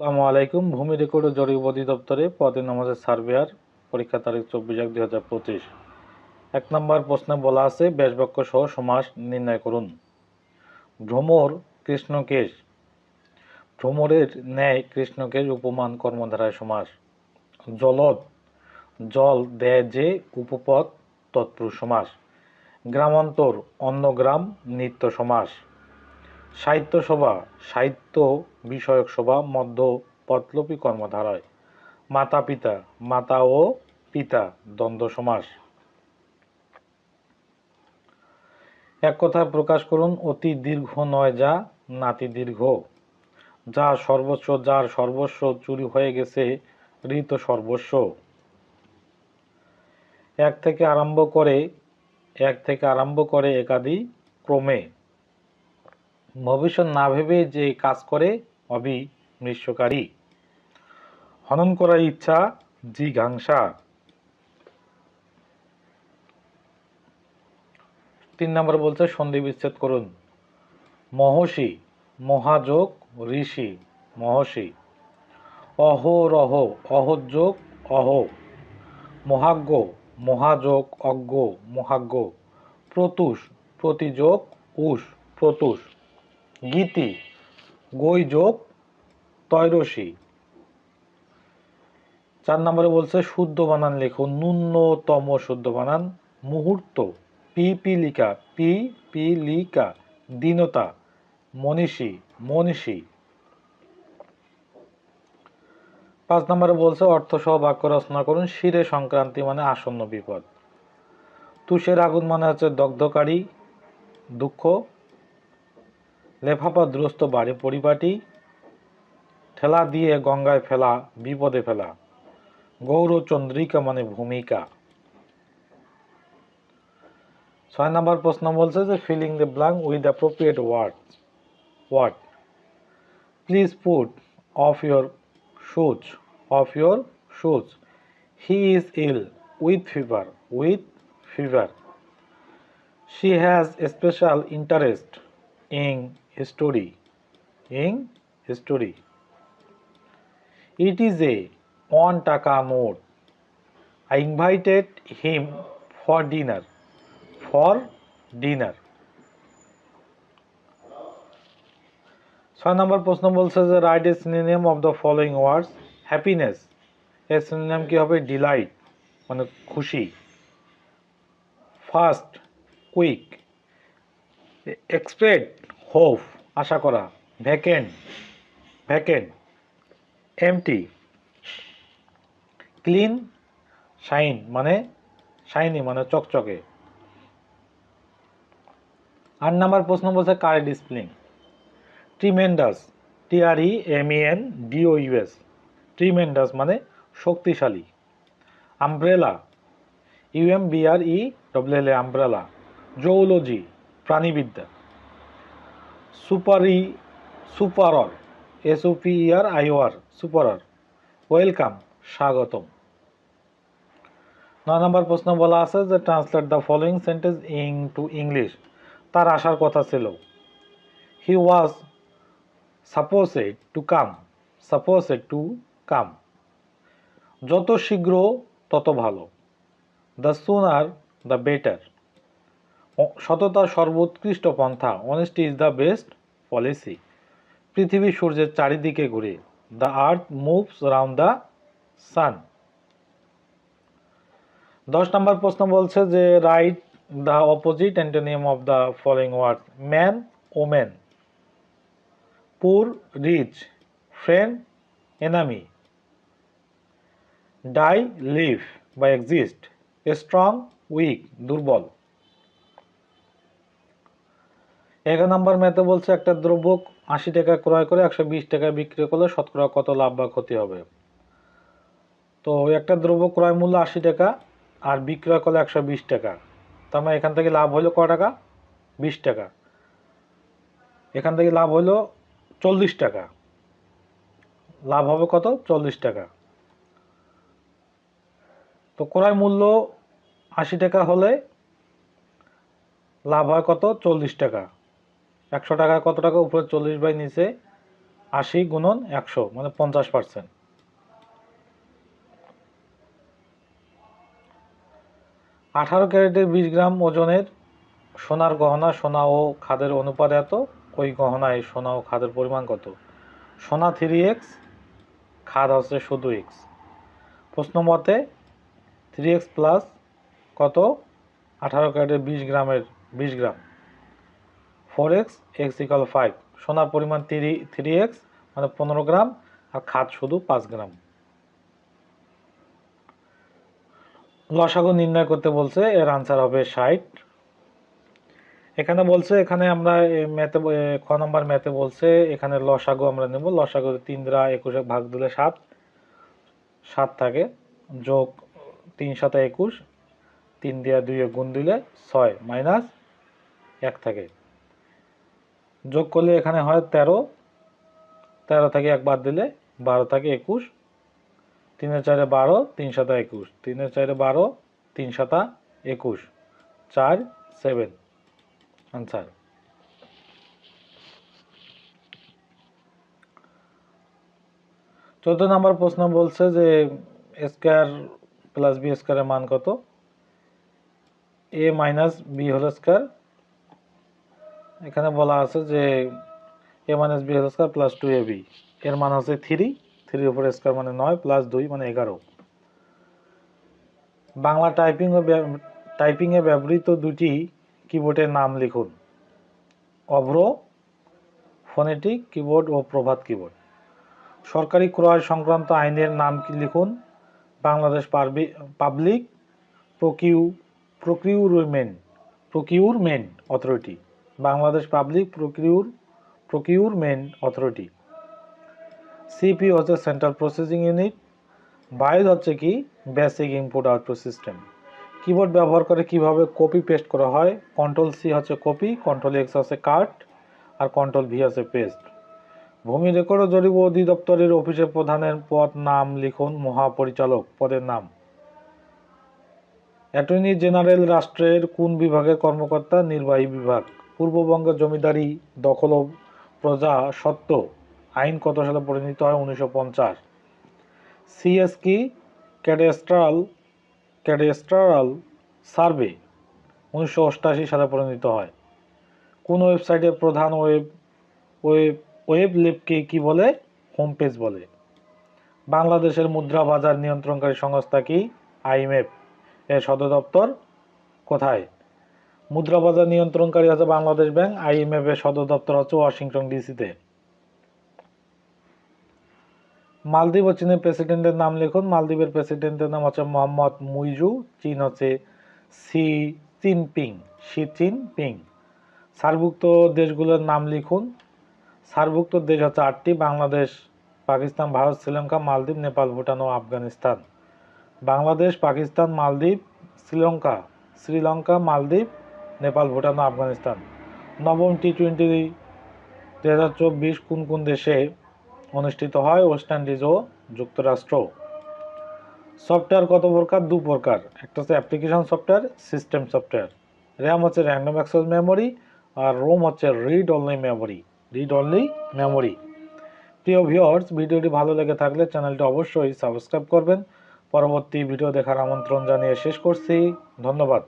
আসসালামু আলাইকুম। ভূমি রেকর্ড ও জরিপ অধিদপ্তরে পদে নামাজের সার্ভেয়ার পরীক্ষা তারিখ চব্বিশ এক দুই হাজার পঁচিশ। এক নম্বর প্রশ্নে বলা আছে ব্যাসবাক্য সহ সমাস নির্ণয় করুন। ভ্রমর কৃষ্ণকেশ ভ্রমরের ন্যায় কৃষ্ণকেশ উপমান কর্মধারায় সমাস। জলদ। জল দেয় যে উপপদ তৎপুরুষ সমাস। গ্রামান্তর, অন্নগ্রাম, নিত্য সমাস। সাহিত্য সভা, সাহিত্য বিষয়ক সভা, মধ্য পদলোপী কর্মধারায়। মাতা পিতা, মাতা ও পিতা, দ্বন্দ্ব সমাস। এক কথায় প্রকাশ করুন, অতি দীর্ঘ নয় যা নাতি দীর্ঘ। যা সর্বস্ব, যার সর্বস্ব চুরি হয়ে গেছে, ঋত সর্বস্ব। এক থেকে আরম্ভ করে, এক থেকে আরম্ভ করে একাদি ক্রমে। ভবিষ্যৎ না ভেবে যে কাজ করে অবিমৃষ্যকারী হনন করার ইচ্ছা, জিঘাংসা। তিন নম্বর বলছে, সন্ধি বিচ্ছেদ করুন। মহর্ষি, মহাযোগ, ঋষি, মহর্ষি। অহরহ, অহযোগ, অহ। মহাজ্ঞ, মহাযোগ, অজ্ঞ, মহাজ্ঞ। প্রতুষ, প্রতিযোগ, উষ, প্রতুষ। গীতি গৈযোগ তৈরসী। চার নম্বরে বলছে, শুদ্ধ বানান লেখো, ন্যূনতম শুদ্ধ বানান, মুহূর্ত, পিপিলিকা পি পিলিকা দীনতা, মনীষী মনীষী। পাঁচ নম্বরে বলছে অর্থ সহ বাক্য রচনা করুন, শিরে সংক্রান্তি মানে আসন্ন বিপদ। তুষের আগুন মানে হচ্ছে দগ্ধকারী, দুঃখ লেফাপাদ্রস্ত বাড়ি, পরিপাটি, ঠেলা দিয়ে গঙ্গায় ফেলা, বিপদে ফেলা। গৌরচন্দ্রিকা মানে ভূমিকা। ছয় নম্বর প্রশ্ন বলছে যে filling the blank with appropriate word word please put of your shoes of your shoes he is ill with fever with fever has a special interest in history. In history. It is a one taka note i invited him for dinner. For dinner. ছয় নম্বর প্রশ্ন বলছে যে write a synonym of the following words happiness এর synonym কি হবে? Delight মানে খুশি। First quick expect hope আশা করা। Vacant vacant empty. Clean, shine মানে শাইনি মানে চকচকে। আট নাম্বার প্রশ্ন বলছে কারে ডিসপ্লিং tremendous TRE M N DO US tremendous মানে শক্তিশালী। Umbrella UM BR E W L A umbrella. Zoology প্রাণীবিদ্যা। Superior, superior S O P R IOR, superior. Welcome, স্বাগতম। নয় নম্বর প্রশ্ন বলা আছে যে translate the following sentence into English তার আসার কথা ছিল হি ওয়াজ সাপোজেড টু কাম সাপোজেড টু কাম যত শীঘ্র, তত ভালো। দ্য সুনার দ্য বেটার সততার সর্বোৎকৃষ্ট পন্থা honesty is the best policy পৃথিবী সূর্যের চারিদিকে ঘুরে the earth moves round the sun দশ নম্বর প্রশ্ন বলছে যে write the opposite antonym of the following word man women poor rich friend enemy die live বা এক্সিস্ট স্ট্রং উইক দুর্বল. এগারো নম্বর ম্যাথে বলছে একটা দ্রব্য আশি টাকা ক্রয় করে একশো বিশ টাকায় বিক্রি করলে শতকরা কত লাভ বা ক্ষতি হবে? তো একটা দ্রব্য ক্রয় মূল্য আশি টাকা আর বিক্রয় করলে একশো বিশ টাকা। তার মানে এখান থেকে লাভ হলো ক টাকা? বিশ টাকা। এখান থেকে লাভ হলো চল্লিশ টাকা। লাভ হবে কত? চল্লিশ টাকা। তো ক্রয় মূল্য আশি টাকা হলে লাভ হয় কত? চল্লিশ টাকা। একশো টাকা কত টাকা উপরে চল্লিশ বাই নিচে আশি গুণন একশো মানে পঞ্চাশ পার্সেন্ট। আঠারো ক্যারেটের বিশ গ্রাম ওজনের সোনার গহনা, সোনা ও খাদের অনুপাত এত? ওই গহনায় সোনা ও খাদের পরিমাণ কত? সোনা থ্রি এক্স, খাদ হচ্ছে শুধু এক্স। প্রশ্ন মতে থ্রি এক্স প্লাস কত? আঠারো ক্যারেটের বিশ গ্রামের, বিশ গ্রাম। Four X X equal five সোনার পরিমাণ থ্রি থ্রি এক্স মানে পনেরো গ্রাম, আর খাদ শুধু পাঁচ গ্রাম। লসাগু নির্ণয় করতে বলছে, এর আনসার হবে ষাট। এখানে বলছে, এখানে আমরা ম্যাথে খ নম্বর ম্যাথে বলছে, এখানে লসাগু আমরা নেব। লসাগু তিন দ্বারা একুশে ভাগ দিলে সাত। সাত থাকে, যোগ তিন সাথে একুশ। তিন দিয়ে দুইয়ে গুণ দিলে ছয় মাইনাস এক থাকে। যোগ করলে এখানে হয় তেরো। তেরো থেকে এক বাদ দিলে বারো থাকে একুশ। তিনের চারে বারো, তিন সাতা একুশ। তিনের চারে বারো, তিন সাতা একুশ। চার সেভেন আনসার চোদ্দ নম্বর প্রশ্ন বলছে যে স্কোয়ার প্লাস বি স্কোয়ারের মান কত? A minus B whole square এখানে বলা আছে যে A minus B square plus two A B. এর মান হচ্ছে থ্রি থ্রির উপর স্কোয়ার মানে নয় প্লাস দুই মানে এগারো। বাংলা টাইপিং ও টাইপিংয়ে ব্যবহৃত দুটি কিবোর্ডের নাম লিখুন। অভ্র ফোনেটিক কিবোর্ড ও প্রভাত কিবোর্ড সরকারি ক্রয় সংক্রান্ত আইনের নাম লিখুন? Bangladesh public procure procurement procurement authority Bangladesh public procure procurement authority. CP হচ্ছে সেন্ট্রাল প্রসেসিং ইউনিট। বাইর হচ্ছে কি? Basic input output system. Keyboard ব্যবহার করে কীভাবে কপি পেস্ট করা হয়? কন্ট্রোল সি হচ্ছে কপি, কন্ট্রোল এক্স হচ্ছে কাট, আর কন্ট্রোল ভি হচ্ছে পেস্ট। ভূমি রেকর্ড জরিপ অধিদপ্তরের অফিসের প্রধানের পদ, নাম লিখুন মহাপরিচালক পদের নাম। অ্যাটর্নি জেনারেল রাষ্ট্রের কোন বিভাগের কর্মকর্তা নির্বাহী বিভাগ? পূর্ববঙ্গের জমিদারি দখল প্রজা সত্ত্ব আইন কত সালে পরিণত হয়? উনিশশো পঞ্চাশ। সিএস কি? ক্যাডেস্ট্রাল ক্যাডেস্ট্রাল সার্ভে উনিশশো অষ্টাশি সালে পরিণত হয়। কোন ওয়েবসাইটের প্রধান ওয়েব ওয়েব ওয়েব লিপকে কি বলে? হোম পেজ বলে। বাংলাদেশের মুদ্রা বাজার নিয়ন্ত্রণকারী সংস্থা কি? আইএমএফ এর সদর দপ্তর কোথায়? মুদ্রা বাজার নিয়ন্ত্রণকারী হচ্ছে বাংলাদেশ ব্যাংক আইএমএফ এর সদর দপ্তর হচ্ছে ওয়াশিংটন ডিসিতে। মালদ্বীপ ও চীনের প্রেসিডেন্টের নাম লিখুন। মালদ্বীপের প্রেসিডেন্টের নাম হচ্ছে মোহাম্মদ মুইজু। চীন হচ্ছে সি, চিনপিং শি চিনপিং। সার্কভুক্ত দেশগুলোর নাম লিখুন। সার্কভুক্ত দেশ হচ্ছে আটটি। বাংলাদেশ, পাকিস্তান, ভারত, শ্রীলঙ্কা, মালদ্বীপ, নেপাল, ভুটান ও আফগানিস্তান। বাংলাদেশ, পাকিস্তান, মালদ্বীপ, শ্রীলঙ্কা শ্রীলঙ্কা, মালদ্বীপ নেপাল, ভুটান আফগানিস্তান। নবম টি টোয়েন্টি দু হাজার চব্বিশ কোন কোন দেশে অনুষ্ঠিত হয়? ওয়েস্ট ইন্ডিজ ও যুক্তরাষ্ট্র। সফটওয়্যার কত প্রকার? দু প্রকার। একটা হচ্ছে application software, system software. RAM হচ্ছে র্যান্ডম অ্যাক্সেস মেমোরি আর রোম হচ্ছে read only memory read only memory প্রিয় ভিউয়ার্স ভিডিওটি ভালো লেগে থাকলে চ্যানেলটি অবশ্যই সাবস্ক্রাইব করবেন। পরবর্তী ভিডিও দেখার আমন্ত্রণ জানিয়ে শেষ করছি। ধন্যবাদ।